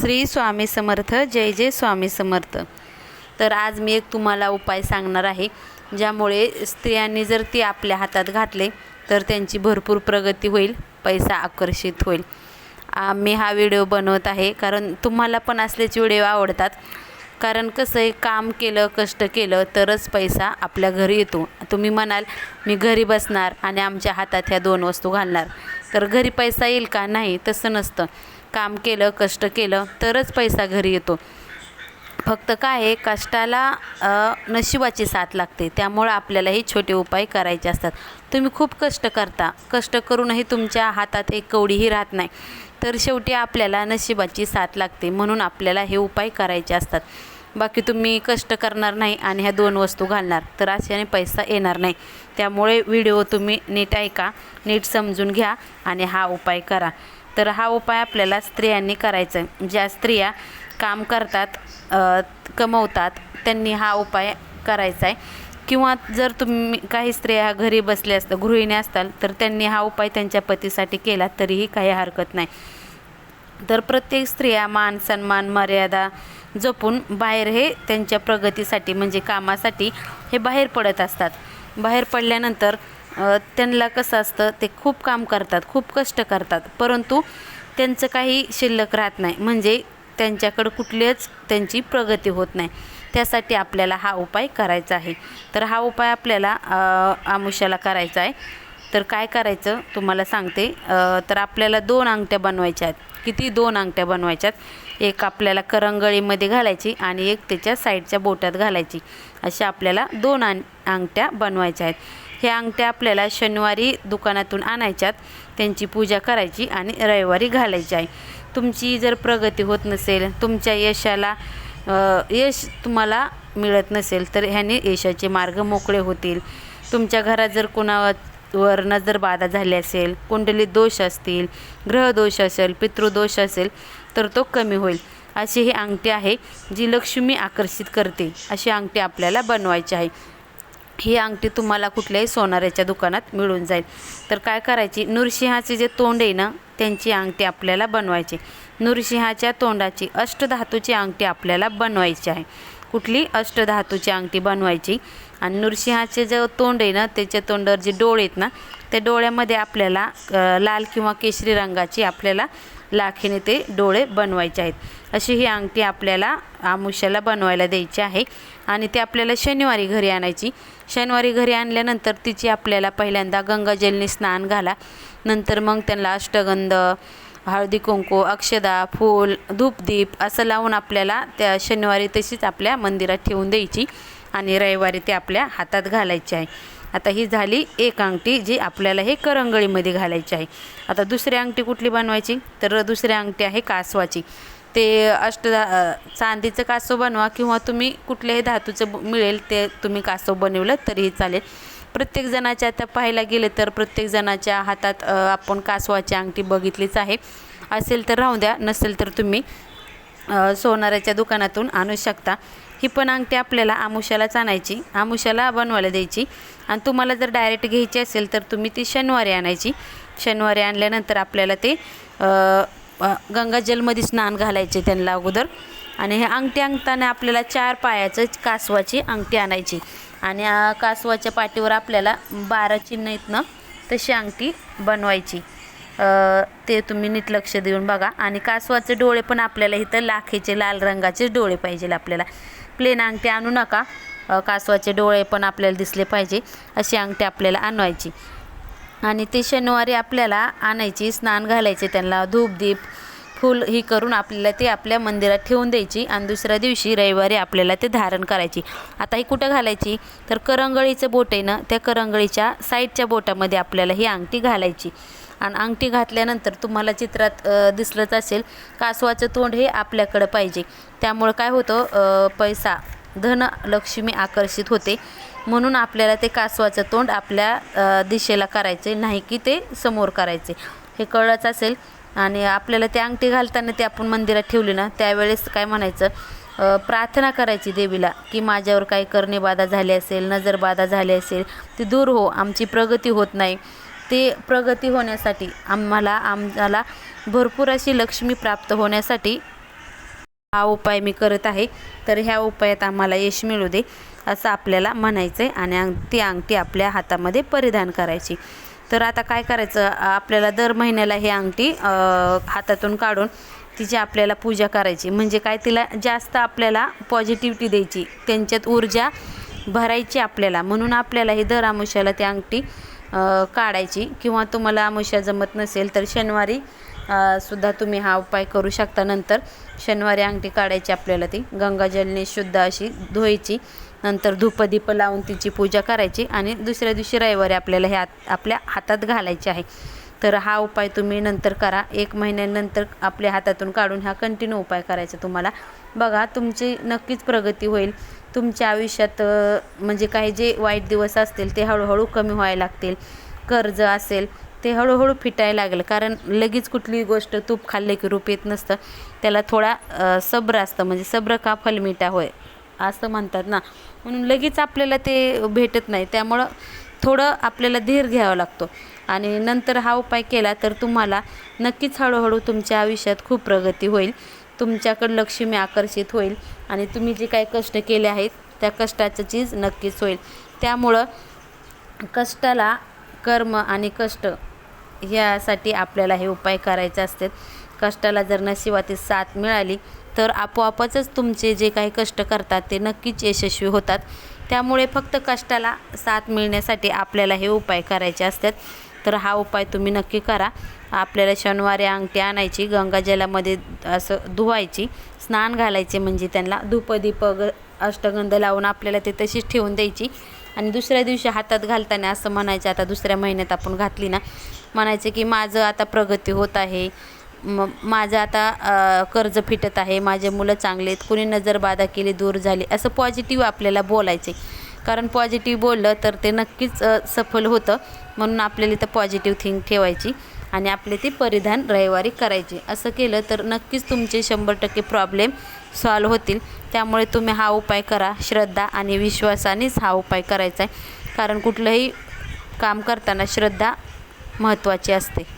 श्री स्वामी समर्थ जय जय स्वामी समर्थ. तर आज मी एक तुम्हाला उपाय सांगणार आहे ज्यामुळे स्त्रियांनी जर ती आपल्या हातात घातले तर त्यांची भरपूर प्रगती होईल पैसा आकर्षित होईल. मी हा व्हिडिओ बनवत आहे कारण तुम्हाला पण असलेच व्हिडिओ आवडतात. कारण कसं आहे काम केलं कष्ट केलं तरच पैसा आपल्या घरी येतो. तुम्ही म्हणाल मी घरी बसणार आणि आमच्या हातात ह्या दोन वस्तू घालणार. तर घरी पैसा येईल का? नाही तसं नसतं. काम केलं कष्ट केलं तरच पैसा घरी येतो. फक्त काय आहे कष्टाला नशिबाची साथ लागते. त्यामुळं आपल्याला हे छोटे उपाय करायचे असतात. तुम्ही खूप कष्ट करता. कष्ट करूनही तुमच्या हातात एक कवडीही राहत नाही. तर शेवटी आपल्याला नशिबाची साथ लागते. म्हणून आपल्याला हे उपाय करायचे असतात. बाकी तुम्ही कष्ट करणार नाही आणि ह्या दोन वस्तू घालणार तर अशाने पैसा येणार नाही. त्यामुळे व्हिडिओ तुम्ही नीट ऐका नीट समजून घ्या आणि हा उपाय करा. तर हा उपाय आपल्याला स्त्रियांनी करायचा आहे. ज्या स्त्रिया काम करतात कमवतात त्यांनी हा उपाय करायचा आहे. किंवा जर तुम्ही काही स्त्रिया घरी बसल्या असतात गृहिणी असताल तर त्यांनी हा उपाय त्यांच्या पतीसाठी केला तरीही काही हरकत नाही. तर प्रत्येक स्त्रिया मान सन्मान मर्यादा जपून बाहेर हे त्यांच्या प्रगतीसाठी म्हणजे कामासाठी हे बाहेर पडत असतात. बाहेर पडल्यानंतर त्यांना कसं असतं ते खूप काम करतात खूप कष्ट करतात. परंतु त्यांचं काही शिल्लक राहत नाही. म्हणजे त्यांच्याकडं कुठलीच त्यांची प्रगती होत नाही. त्यासाठी आपल्याला हा उपाय करायचा आहे. तर हा उपाय आपल्याला आमुष्याला करायचा आहे. तर काय करायचं तुम्हाला सांगते. तर आपल्याला दोन अंगठ्या बनवायच्या आहेत. किती दोन अंगठ्या बनवायच्यात? एक आपल्याला करंगळीमध्ये घालायची आणि एक त्याच्या साईडच्या बोटात घालायची. अशा आपल्याला दोन अंगठ्या बनवायच्या आहेत. ह्या अंगठ्या आपल्याला शनिवारी दुकानातून आणायच्यात. त्यांची पूजा करायची आणि रविवारी घालायची आहे तुमची जर प्रगती होत नसेल तुमच्या यशाला यश तुम्हाला मिळत नसेल तर ह्याने यशाचे मार्ग मोकळे होतील. तुमच्या घरात जर कोणावर नजर बाधा झाली असेल कुंडलीत दोष असतील ग्रहदोष असेल पितृदोष असेल तर तो कमी होईल. अशी ही अंगठी आहे जी लक्ष्मी आकर्षित करते. अशी अंगठी आपल्याला बनवायची आहे. ही अंगठी तुम्हाला कुठल्याही सोनाऱ्याच्या दुकानात मिळून जाईल. तर काय करायची? नृसिंहाचे जे तोंड आहे ना त्यांची अंगठी आपल्याला बनवायची. नृसिंहाच्या तोंडाची अष्टधातूची अंगठी आपल्याला बनवायची आहे. कुठली? अष्टधातूची अंगठी बनवायची. आणि नृसिंहाचे जे तोंड आहे ना त्याच्या तोंडावर जे डोळे आहेत ना त्या डोळ्यामध्ये आपल्याला लाल किंवा केशरी रंगाची आपल्याला लाखीने ते डोळे बनवायचे आहेत. अशी ही अंगठी आपल्याला आमुष्याला बनवायला द्यायची आहे आणि ते आपल्याला शनिवारी घरी आणायची. शनिवारी घरी आणल्यानंतर तिची आपल्याला पहिल्यांदा गंगाजलने स्नान घाला. नंतर मग त्यांना अष्टगंध हळदी कुंकू अक्षदा फूल धूपदीप असं लावून आपल्याला त्या शनिवारी तशीच आपल्या मंदिरात ठेवून द्यायची आणि रविवारी ते आपल्या हातात घालायचे आहे. आता ही झाली एक अंगठी जी आपल्याला हे करंगळीमध्ये घालायची आहे. आता दुसरी अंगठी कुठली बनवायची? तर दुसरी अंगठी आहे कासवाची. ते अष्ट चांदीचं कासव बनवा किंवा तुम्ही कुठल्याही धातूचं मिळेल ते तुम्ही कासव बनवलं तरीही चालेल. प्रत्येक जणाच्या आता पाहायला गेलं तर प्रत्येक जणाच्या हातात आपण कासवाची अंगठी बघितलीच आहे. असेल तर राहू द्या नसेल तर तुम्ही अ, सोनाराच्या दुकानातून आणू शकता. ही पण अंगठी आपल्याला आमुष्यालाच आणायची. आमुष्याला बनवायला द्यायची. आणि तुम्हाला जर डायरेक्ट घ्यायची असेल तर तुम्ही ती शनिवारी आणायची. शनिवारी आणल्यानंतर आपल्याला ते गंगाजलमध्ये स्नान घालायचे त्यांना अगोदर. आणि हे अंगठी अंगताना आपल्याला चार पायाचं कासवाची अंगठी आणायची. आणि कासवाच्या पाठीवर आपल्याला बारा चिन्ह आहेत ना तशी अंगठी बनवायची. ते तुम्ही नीट लक्ष देऊन बघा. आणि कासवाचे डोळे पण आपल्याला इथं लाखेचे लाल रंगाचे डोळे पाहिजे आपल्याला. प्लेन अंगठी आणू नका. कासवाचे डोळे पण आपल्याला दिसले पाहिजे. अशी अंगठी आपल्याला आणवायची आणि ती शनिवारी आपल्याला आणायची स्नान घालायचे त्यांना धूप दीप फूल ही करून आपल्याला ते आपल्या मंदिरात ठेवून द्यायची आणि दुसऱ्या दिवशी रविवारी आपल्याला ते धारण करायची. आता ही कुठं घालायची? तर करंगळीचं बोट आहे ना त्या करंगळीच्या साईडच्या बोटामध्ये आपल्याला ही अंगठी घालायची. आणि अंगठी घातल्यानंतर तुम्हाला चित्रात दिसलंच असेल कासवाचं तोंड हे आपल्याकडं पाहिजे. त्यामुळं काय होतं पैसा धन लक्ष्मी आकर्षित होते. म्हणून आपल्याला ते कासवाचं तोंड आपल्या दिशेला करायचे नाही की ते समोर करायचे हे कळलंच असेल. आणि आपल्याला ते अंगठी घालताना ते आपण मंदिरात ठेवली ना त्यावेळेस काय म्हणायचं प्रार्थना करायची देवीला की माझ्यावर काही करणेबाधा झाली असेल नजरबाधा झाली असेल ती दूर हो आमची प्रगती होत नाही. ते प्रगती होण्यासाठी आम्हाला आम्हाला भरपूर अशी लक्ष्मी प्राप्त होण्यासाठी हा उपाय मी करत आहे. तर ह्या उपायात आम्हाला यश मिळू दे असं आपल्याला म्हणायचं आहे आणि अंग ती अंगठी आपल्या हातामध्ये परिधान करायची. तर आता काय करायचं? आपल्याला दर महिन्याला ही अंगठी हातातून काढून तिची आपल्याला पूजा करायची. म्हणजे काय? तिला जास्त आपल्याला पॉझिटिव्हिटी द्यायची. त्यांच्यात ऊर्जा भरायची आपल्याला. म्हणून आपल्याला ही दर आमुष्याला ती अंगठी काढायची. किंवा तुम्हाला आमुष्या जमत नसेल तर शनिवारी सुद्धा तुम्ही हा उपाय करू शकता. नंतर शनिवारी अंगठी काढायची आपल्याला ती. गंगाजलने शुद्ध अशी धुवायची. नंतर धूपदीप लावून तिची पूजा करायची आणि दुसऱ्या दिवशी रविवारी आपल्याला हे हात आपल्या हातात घालायचे आहे. तर हा उपाय तुम्ही नंतर करा. एक महिन्यानंतर आपल्या हातातून काढून हा कंटिन्यू उपाय करायचा तुम्हाला. बघा तुमची नक्कीच प्रगती होईल. तुमच्या आयुष्यात म्हणजे काही जे वाईट दिवस असतील ते हळूहळू कमी व्हायला लागतील. कर्ज असेल ते हळूहळू फिटायला लागेल. कारण लगेच कुठलीही गोष्ट तूप खाल्ले की रूप येत नसतं. त्याला थोडा सब्र असतं. म्हणजे सब्र का फलमिटा होय? असं म्हणतात ना. म्हणून लगेच आपल्याला ते भेटत नाही. त्यामुळं थोडं आपल्याला धीर घ्यावा लागतो. आणि नंतर हा उपाय केला तर तुम्हाला नक्कीच हळूहळू तुमच्या आयुष्यात खूप प्रगती होईल. तुमच्याकडं लक्ष्मी आकर्षित होईल. आणि तुम्ही जे काही कष्ट केले आहेत त्या कष्टाचं चीज नक्कीच होईल. त्यामुळं कष्टाला कर्म आणि कष्ट यासाठी आपल्याला हे उपाय करायचे असतात. कष्टाला जर नशिबातील साथ मिळाली तर आपोआपच तुमचे जे काही कष्ट करतात ते नक्कीच यशस्वी होतात. त्यामुळे फक्त कष्टाला साथ मिळण्यासाठी आपल्याला हे उपाय करायचे असतात. तर हा उपाय तुम्ही नक्की करा. आपल्याला शनिवारी अंगठी आणायची गंगाजलामध्ये असं धुवायची स्नान घालायचे म्हणजे त्यांना धूपदीप ग अष्टगंध लावून आपल्याला ते तशीच ठेवून द्यायची. आणि दुसऱ्या दिवशी हातात घालताना असं म्हणायचं आता दुसऱ्या महिन्यात आपण घातली ना. म्हणायचं की माझं आता प्रगती होत आहे. म माझं आता कर्ज फिटत आहे माझे मुलं चांगले आहेत कुणी नजरबाधा केली दूर झाली असं पॉझिटिव्ह आपल्याला बोलायचे. कारण पॉझिटिव्ह बोललं तर ते नक्कीच सफल होतं. म्हणून आपल्याला तर पॉझिटिव्ह थिंग ठेवायची आणि आपले ती परिधान रविवारी करायचे. असं केलं तर नक्कीच तुमचे शंभर टक्के प्रॉब्लेम सॉल्व होतील. त्यामुळे तुम्ही हा उपाय करा. श्रद्धा आणि विश्वासानेच हा उपाय करायचा आहे. कारण कुठलंही काम करताना श्रद्धा महत्त्वाची असते.